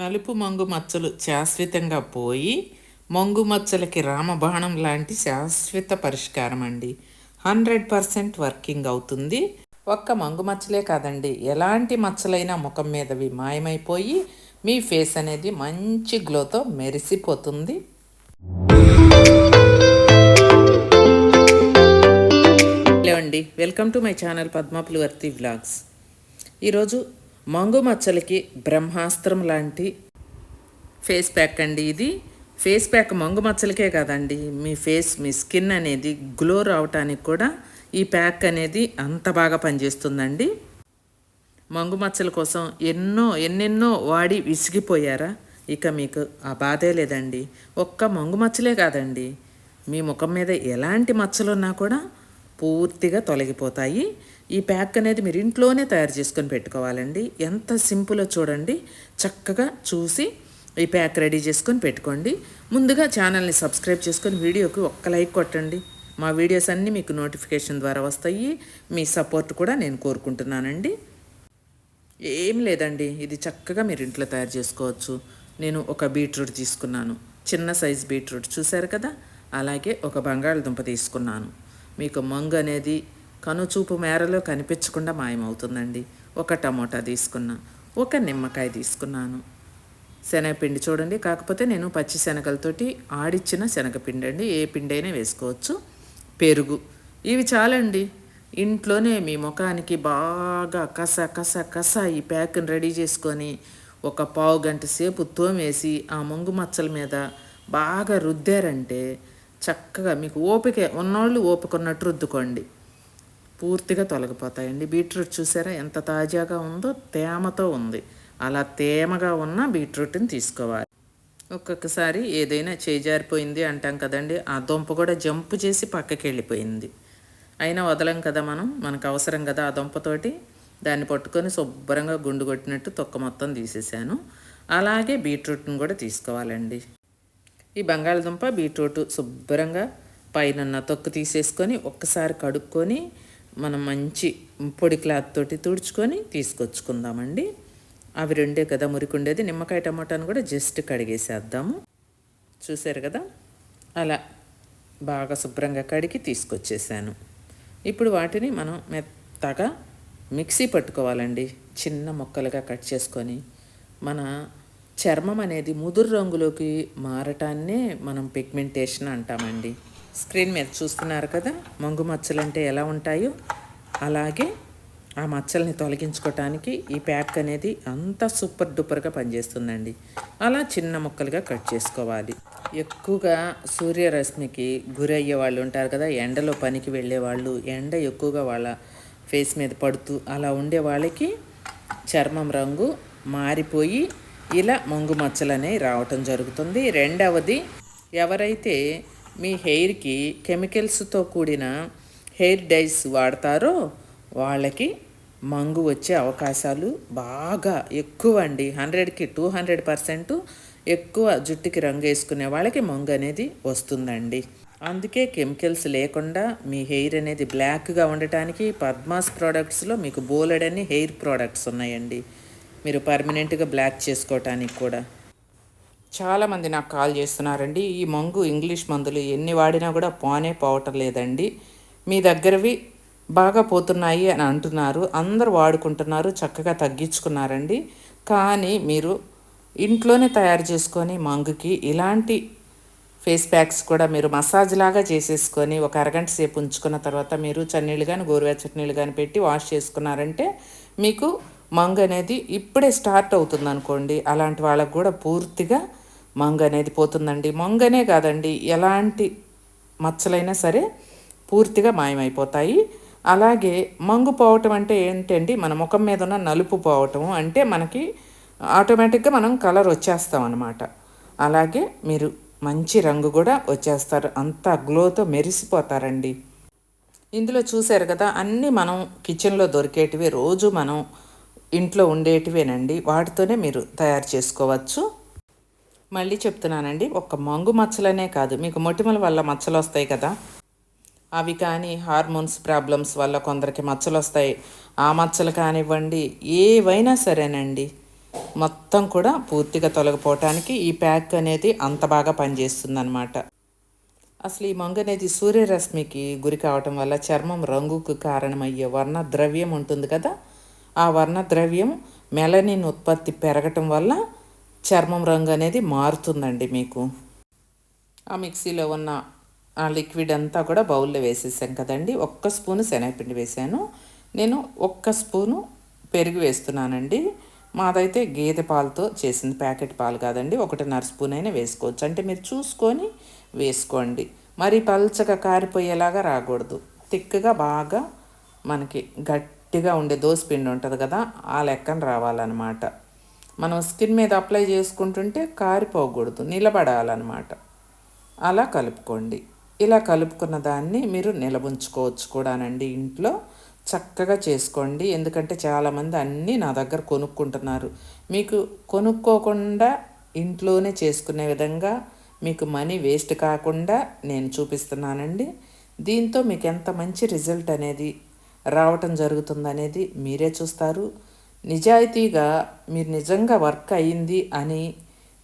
నలుపు మంగు మచ్చలు శాశ్వతంగా పోయి మంగు మచ్చలకి రామబాణం లాంటి శాశ్వత పరిష్కారం అండి హండ్రెడ్ పర్సెంట్ వర్కింగ్ అవుతుంది. ఒక్క మంగు మచ్చలే కాదండి. ఎలాంటి మచ్చలైనా ముఖం మీదవి మాయమైపోయి మీ ఫేస్ అనేది మంచి గ్లోతో మెరిసిపోతుంది. హలో అండి. Welcome to my channel Padmapulivarthi vlogs. ఈరోజు మంగు మచ్చలకి బ్రహ్మాస్త్రం లాంటి ఫేస్ ప్యాక్ అండి ఇది. ఫేస్ ప్యాక్ మంగు మచ్చలకే కాదండి. మీ ఫేస్ మీ స్కిన్ అనేది గ్లో రావటానికి కూడా ఈ ప్యాక్ అనేది అంత బాగా పనిచేస్తుందండి. మంగు మచ్చల కోసం ఎన్నో ఎన్నెన్నో వాడి విసిగిపోయారా? ఇక మీకు ఆ బాధే లేదండి. ఒక్క మంగు మచ్చలే కాదండి. మీ ముఖం మీద ఎలాంటి మచ్చలున్నా కూడా పూర్తిగా తొలగిపోతాయి. ఈ ప్యాక్ అనేది మీరు ఇంట్లోనే తయారు చేసుకొని పెట్టుకోవాలండి. ఎంత సింపుల్లో చూడండి. చక్కగా చూసి ఈ ప్యాక్ రెడీ చేసుకొని పెట్టుకోండి. ముందుగా ఛానల్ని సబ్స్క్రైబ్ చేసుకొని వీడియోకి ఒక్క లైక్ కొట్టండి. మా వీడియోస్ అన్నీ మీకు నోటిఫికేషన్ ద్వారా వస్తాయి. మీ సపోర్ట్ కూడా నేను కోరుకుంటున్నానండి. ఏం లేదండి. ఇది చక్కగా మీరు ఇంట్లో తయారు చేసుకోవచ్చు. నేను ఒక బీట్రూట్ తీసుకున్నాను. చిన్న సైజ్ బీట్రూట్ చూశారు కదా? అలాగే ఒక బంగాళదుంప తీసుకున్నాను. మీకు మంగు అనేది కనుచూపు మేరలో కనిపించకుండా మాయమవుతుందండి. ఒక టమోటా తీసుకున్నా ఒక నిమ్మకాయ తీసుకున్నాను. శనగపిండి చూడండి కాకపోతే నేను పచ్చి శనగలతోటి ఆడిచ్చిన శనగపిండి అండి. ఏ పిండి అయినా వేసుకోవచ్చు. పెరుగు. ఇవి చాలండి. ఇంట్లోనే మీ ముఖానికి బాగా కస కస కస ఈ ప్యాక్ని రెడీ చేసుకొని ఒక పావు గంట సేపు తోమేసి ఆ ముంగు మచ్చల మీద బాగా రుద్దారంటే చక్కగా మీకు ఓపిక ఉన్నోళ్ళు ఓపిక ఉన్నట్టు రుద్దుకోండి. పూర్తిగా తొలగిపోతాయండి. బీట్రూట్ చూసారా ఎంత తాజాగా ఉందో? తేమతో ఉంది. అలా తేమగా ఉన్న బీట్రూట్ని తీసుకోవాలి. ఒక్కొక్కసారి ఏదైనా చేజారిపోయింది అంటాం కదండి. ఆ దుంప కూడా జంప్ చేసి పక్కకి వెళ్ళిపోయింది. అయినా వదలం కదా మనం? మనకు అవసరం కదా ఆ దుంపతోటి? దాన్ని పట్టుకొని శుభ్రంగా గుండు కొట్టినట్టు తొక్క మొత్తం తీసేసాను. అలాగే బీట్రూట్ని కూడా తీసుకోవాలండి. ఈ బంగాళదుంప బీట్రూట్ శుభ్రంగా పైన తొక్కు తీసేసుకొని ఒక్కసారి కడుక్కొని మనం మంచి పొడి క్లాత్ తోటి తుడుచుకొని తీసుకొచ్చుకుందామండి. అవి రెండే కదా మురికుండేది. నిమ్మకాయ టమాటాను కూడా జస్ట్ కడిగేసేద్దాము. చూసారు కదా? అలా బాగా శుభ్రంగా కడిగి తీసుకొచ్చేసాను. ఇప్పుడు వాటిని మనం మెత్తగా మిక్సీ పట్టుకోవాలండి. చిన్న ముక్కలుగా కట్ చేసుకొని మన చర్మం అనేది ముదురు రంగులోకి మారటాన్నే మనం పిగ్మెంటేషన్ అంటామండి. స్క్రీన్ మీద చూస్తున్నారు కదా? మంగు మచ్చలు అంటే ఎలా ఉంటాయో అలాగే ఆ మచ్చల్ని తొలగించుకోవటానికి ఈ ప్యాక్ అనేది అంత సూపర్ డూపర్గా పనిచేస్తుందండి. అలా చిన్న ముక్కలుగా కట్ చేసుకోవాలి. ఎక్కువగా సూర్యరశ్మికి గురయ్యే వాళ్ళు ఉంటారు కదా ఎండలో పనికి వెళ్ళే వాళ్ళు ఎండ ఎక్కువగా వాళ్ళ ఫేస్ మీద పడుతూ అలా ఉండే వాళ్ళకి చర్మం రంగు మారిపోయి ఇలా మంగు మచ్చలు అనేవి రావటం జరుగుతుంది. రెండవది ఎవరైతే మీ హెయిర్కి కెమికల్స్తో కూడిన హెయిర్ డైస్ వాడతారో వాళ్ళకి మంగు వచ్చే అవకాశాలు బాగా ఎక్కువ అండి హండ్రెడ్కి టూ హండ్రెడ్ పర్సెంట్ ఎక్కువ జుట్టుకి రంగు వేసుకునే వాళ్ళకి మంగు అనేది వస్తుందండి. అందుకే కెమికల్స్ లేకుండా మీ హెయిర్ అనేది బ్లాక్గా ఉండటానికి పద్మాస్ ప్రోడక్ట్స్లో మీకు బోలెడన్ని హెయిర్ ప్రోడక్ట్స్ ఉన్నాయండి. మీరు పర్మనెంట్గా బ్లాక్ చేసుకోవటానికి కూడా. చాలామంది నాకు కాల్ చేస్తున్నారండి ఈ మంగు ఇంగ్లీష్ మందులు ఎన్ని వాడినా కూడా పోనే పోవటం లేదండి. మీ దగ్గరవి బాగా పోతున్నాయి అని అంటున్నారు అందరూ వాడుకుంటున్నారు చక్కగా తగ్గించుకున్నారండి. కానీ మీరు ఇంట్లోనే తయారు చేసుకొని మంగుకి ఇలాంటి ఫేస్ ప్యాక్స్ కూడా మీరు మసాజ్ లాగా చేసేసుకొని ఒక అరగంట సేపు ఉంచుకున్న తర్వాత మీరు చన్నీళ్ళు కానీ గోరువెచ్చటి నీళ్ళు కానీ పెట్టి వాష్ చేసుకున్నారంటే మీకు మంగు అనేది ఇప్పుడే స్టార్ట్ అవుతుంది అనుకోండి అలాంటి వాళ్ళకు కూడా పూర్తిగా మంగు అనేది పోతుందండి. మంగనే కాదండి. ఎలాంటి మచ్చలైనా సరే పూర్తిగా మాయమైపోతాయి. అలాగే మంగు పోవటం అంటే ఏంటండి? మన ముఖం మీద ఉన్న నలుపు పోవటం అంటే మనకి ఆటోమేటిక్గా మనం కలర్ వచ్చేస్తాం అనమాట అలాగే మీరు మంచి రంగు కూడా వచ్చేస్తారు. అంత గ్లోతో మెరిసిపోతారండి. ఇందులో చూశారు కదా అన్నీ మనం కిచెన్లో దొరికేటివి రోజు మనం ఇంట్లో ఉండేటివేనండి. వాటితోనే మీరు తయారు చేసుకోవచ్చు. మళ్ళీ చెప్తున్నానండి ఒక్క మంగు మచ్చలనే కాదు మీకు మొటిమల వల్ల మచ్చలు వస్తాయి కదా. అవి కానీ హార్మోన్స్ ప్రాబ్లమ్స్ వల్ల కొందరికి మచ్చలు వస్తాయి ఆ మచ్చలు కానివ్వండి ఏవైనా సరేనండి. మొత్తం కూడా పూర్తిగా తొలగిపోవటానికి ఈ ప్యాక్ అనేది అంత బాగా పనిచేస్తుంది అనమాట అసలు ఈ మంగు అనేది సూర్యరశ్మికి గురి కావటం వల్ల చర్మం రంగుకు కారణమయ్యే వర్ణ ద్రవ్యం ఉంటుంది కదా. ఆ వర్ణ ద్రవ్యం మెలనిన్ ఉత్పత్తి పెరగటం వల్ల చర్మం రంగు అనేది మారుతుందండి మీకు. ఆ మిక్సీలో ఉన్న ఆ లిక్విడ్ అంతా కూడా బౌల్లో వేసేసాం కదండి. ఒక్క స్పూను శనగపిండి వేసాను. నేను ఒక్క స్పూను పెరుగు వేస్తున్నానండి. మాదైతే గేదె పాలతో చేసిన ప్యాకెట్ పాలు కాదండి. ఒకటిన్నర స్పూన్ అయినా వేసుకోవచ్చు. అంటే మీరు చూసుకొని వేసుకోండి. మరి పల్చగా కారిపోయేలాగా రాకూడదు. తిక్కగా బాగా మనకి గట్టిగా ఉండే పిండి ఉంటుంది కదా ఆ లెక్కన రావాలన్నమాట. మనం స్కిన్ మీద అప్లై చేసుకుంటుంటే కారిపోకూడదు నిలబడాలన్నమాట. అలా కలుపుకోండి. ఇలా కలుపుకున్న దాన్ని మీరు నిలబుంచుకోవచ్చు కూడానండి ఇంట్లో. చక్కగా చేసుకోండి. ఎందుకంటే చాలామంది అన్నీ నా దగ్గర కొనుక్కుంటున్నారు. మీకు కొనుక్కోకుండా ఇంట్లోనే చేసుకునే విధంగా మీకు మనీ వేస్ట్ కాకుండా నేను చూపిస్తున్నానండి. దీంతో మీకు ఎంత మంచి రిజల్ట్ అనేది రావటం జరుగుతుందనేది మీరే చూస్తారు. నిజాయితీగా మీరు నిజంగా వర్క్ అయ్యింది అని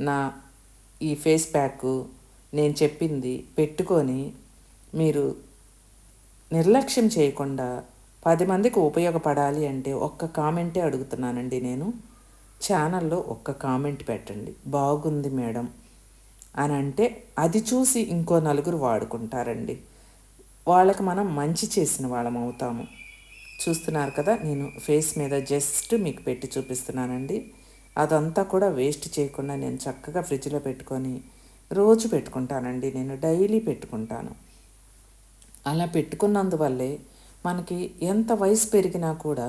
నా ఈ ఫేస్ ప్యాక్ నేను చెప్పింది పెట్టుకొని మీరు నిర్లక్ష్యం చేయకుండా పది మందికి ఉపయోగపడాలి అంటే ఒక్క కామెంటే అడుగుతున్నానండి నేను. ఛానల్లో ఒక్క కామెంట్ పెట్టండి. బాగుంది మేడం అని అంటే అది చూసి ఇంకో నలుగురు వాడుకుంటారండి. వాళ్ళకి మనం మంచి చేసిన వాళ్ళం అవుతాము. చూస్తున్నారు కదా నేను ఫేస్ మీద జస్ట్ మీకు పెట్టి చూపిస్తున్నానండి. అదంతా కూడా వేస్ట్ చేయకుండా నేను చక్కగా ఫ్రిడ్జ్లో పెట్టుకొని రోజు పెట్టుకుంటానండి నేను డైలీ పెట్టుకుంటాను. అలా పెట్టుకున్నందువల్లే మనకి ఎంత వయసు పెరిగినా కూడా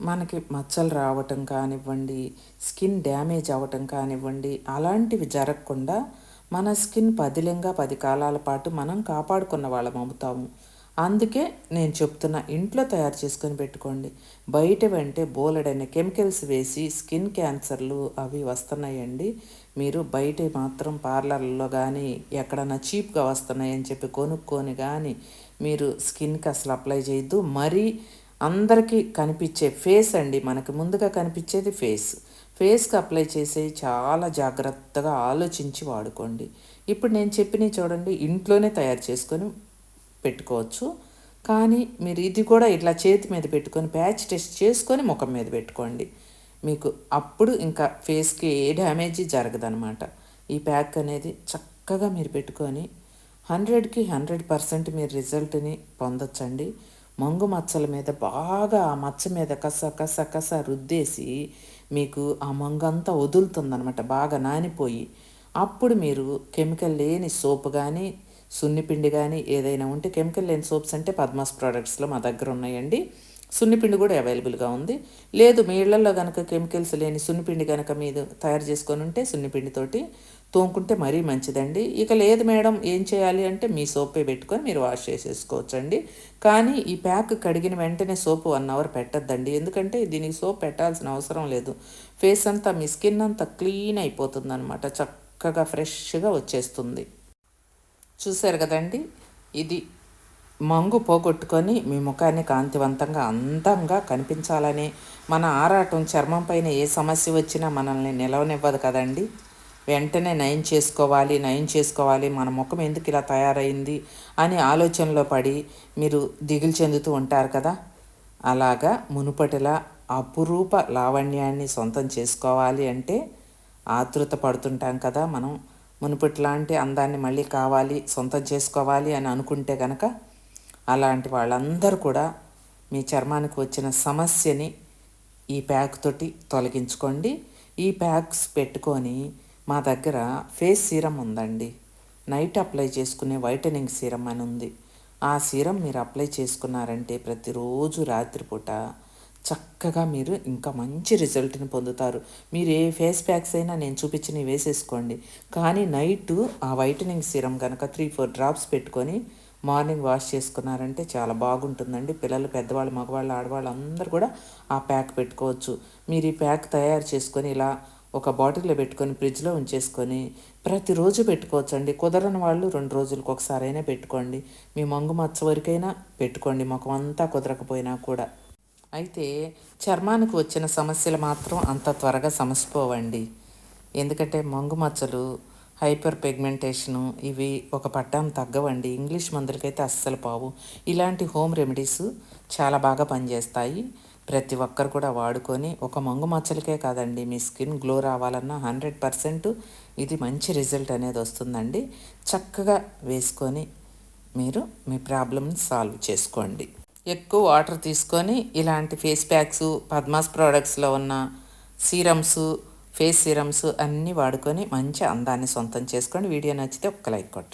మనకి మచ్చలు రావటం కానివ్వండి స్కిన్ డ్యామేజ్ అవ్వటం కానివ్వండి అలాంటివి జరగకుండా మన స్కిన్ పదిలంగా పది కాలాల పాటు మనం కాపాడుకున్న వాళ్ళం అవుతాము. అందుకే నేను చెప్తున్న ఇంట్లో తయారు చేసుకొని పెట్టుకోండి. బయట వెంటే బోలెడైన కెమికల్స్ వేసి స్కిన్ క్యాన్సర్లు అవి వస్తున్నాయండి. మీరు బయట మాత్రం పార్లర్లో కానీ ఎక్కడన్నా చీప్గా వస్తున్నాయని చెప్పి కొనుక్కొని కానీ మీరు స్కిన్కి అసలు అప్లై చేయొద్దు. మరీ అందరికీ కనిపించే ఫేస్ అండి. మనకు ముందుగా కనిపించేది ఫేస్. ఫేస్కి అప్లై చేసే చాలా జాగ్రత్తగా ఆలోచించి వాడుకోండి. ఇప్పుడు నేను చెప్పినవి చూడండి. ఇంట్లోనే తయారు చేసుకొని పెట్టుకోవచ్చు. కానీ మీరు ఇది కూడా ఇట్లా చేతి మీద పెట్టుకొని ప్యాచ్ టెస్ట్ చేసుకొని ముఖం మీద పెట్టుకోండి. మీకు అప్పుడు ఇంకా ఫేస్కి ఏ డ్యామేజ్ జరగదనమాట ఈ ప్యాక్ అనేది చక్కగా మీరు పెట్టుకొని హండ్రెడ్కి హండ్రెడ్ పర్సెంట్ మీరు రిజల్ట్ని పొందొచ్చండి. మంగు మచ్చల మీద బాగా ఆ మచ్చ మీద కస కస కస రుద్దేసి మీకు ఆ మంగంతా వదులుతుందనమాట బాగా నానిపోయి. అప్పుడు మీరు కెమికల్ లేని సోప్ కానీ సున్నిపిండి కానీ ఏదైనా ఉంటే కెమికల్ లేని సోప్స్ అంటే పద్మాస్ ప్రోడక్ట్స్లో మా దగ్గర ఉన్నాయండి. సున్నిపిండి కూడా అవైలబుల్గా ఉంది. లేదు మీ ఇళ్ళలో కనుక కెమికల్స్ లేని సున్నిపిండి కనుక మీరు తయారు చేసుకొని ఉంటే సున్నిపిండితోటి తోముకుంటే మరీ మంచిదండి. ఇక లేదు మేడం ఏం చేయాలి అంటే మీ సోపే పెట్టుకొని మీరు వాష్ చేసేసుకోవచ్చండి. కానీ ఈ ప్యాక్ కడిగిన వెంటనే సోపు వన్ అవర్ పెట్టద్దండి. ఎందుకంటే దీనికి సోప్ పెట్టాల్సిన అవసరం లేదు. ఫేస్ అంతా మీ స్కిన్ అంతా క్లీన్ అయిపోతుంది అనమాట చక్కగా ఫ్రెష్గా వచ్చేస్తుంది. చూశారు కదండి? ఇది మంగు పోగొట్టుకొని మీ ముఖాన్ని కాంతివంతంగా అందంగా కనిపించాలని మన ఆరాటం చర్మం పైన ఏ సమస్య వచ్చినా మనల్ని నిలవనివ్వదు కదండి. వెంటనే నయం చేసుకోవాలి నయం చేసుకోవాలి మన ముఖం ఎందుకు ఇలా తయారైంది అని ఆలోచనలో పడి మీరు దిగులు చెందుతూ ఉంటారు కదా? అలాగా మునుపటిలా అపురూప లావణ్యాన్ని సొంతం చేసుకోవాలి అంటే ఆతృత పడుతుంటాం కదా మనం. మునుపట్లాంటి అందాన్ని మళ్ళీ కావాలి సొంతం చేసుకోవాలి అని అనుకుంటే కనుక అలాంటి వాళ్ళందరూ కూడా మీ చర్మానికి వచ్చిన సమస్యని ఈ ప్యాక్ తోటి తొలగించుకోండి. ఈ ప్యాక్స్ పెట్టుకొని మా దగ్గర ఫేస్ సీరం ఉందండి. నైట్ అప్లై చేసుకునే వైటనింగ్ సీరం అని ఉంది. ఆ సీరం మీరు అప్లై చేసుకున్నారంటే ప్రతిరోజు రాత్రిపూట చక్కగా మీరు ఇంకా మంచి రిజల్ట్ని పొందుతారు. మీరు ఏ ఫేస్ ప్యాక్స్ అయినా నేను చూపించి వేసేసుకోండి. కానీ నైట్ ఆ వైటనింగ్ సీరం కనుక త్రీ ఫోర్ డ్రాప్స్ పెట్టుకొని మార్నింగ్ వాష్ చేసుకున్నారంటే చాలా బాగుంటుందండి. పిల్లలు పెద్దవాళ్ళు మగవాళ్ళు ఆడవాళ్ళు అందరూ కూడా ఆ ప్యాక్ పెట్టుకోవచ్చు. మీరు ఈ ప్యాక్ తయారు చేసుకొని ఇలా ఒక బాటిల్లో పెట్టుకొని ఫ్రిడ్జ్లో ఉంచేసుకొని ప్రతిరోజు పెట్టుకోవచ్చు అండి కుదరని వాళ్ళు రెండు రోజులకు ఒకసారైనా పెట్టుకోండి. మీ మంగు మచ్చ వరకైనా పెట్టుకోండి. ముఖం అంతా కుదరకపోయినా కూడా. అయితే చర్మానికి వచ్చిన సమస్యలు మాత్రం అంత త్వరగా సమసిపోవండి. ఎందుకంటే మంగు మచ్చలు హైపర్ పిగ్మెంటేషను ఇవి ఒక పట్టాం తగ్గవండి. ఇంగ్లీష్ మందులకైతే అస్సలు పావు. ఇలాంటి హోమ్ రెమెడీస్ చాలా బాగా పనిచేస్తాయి. ప్రతి ఒక్కరు కూడా వాడుకొని ఒక మంగు మచ్చలకే కాదండి మీ స్కిన్ గ్లో రావాలన్నా హండ్రెడ్ పర్సెంట్ ఇది మంచి రిజల్ట్ అనేది వస్తుందండి. చక్కగా వేసుకొని మీరు మీ ప్రాబ్లమ్ని సాల్వ్ చేసుకోండి. ఎక్కువ వాటర్ తీసుకొని ఇలాంటి ఫేస్ ప్యాక్స్ పద్మాస్ ప్రోడక్ట్స్లో ఉన్న సీరమ్స్ ఫేస్ సీరమ్స్ అన్నీ వాడుకొని మంచి అందాన్ని సొంతం చేసుకోండి వీడియో నచ్చితే ఒక్క లైక్ కొట్టండి.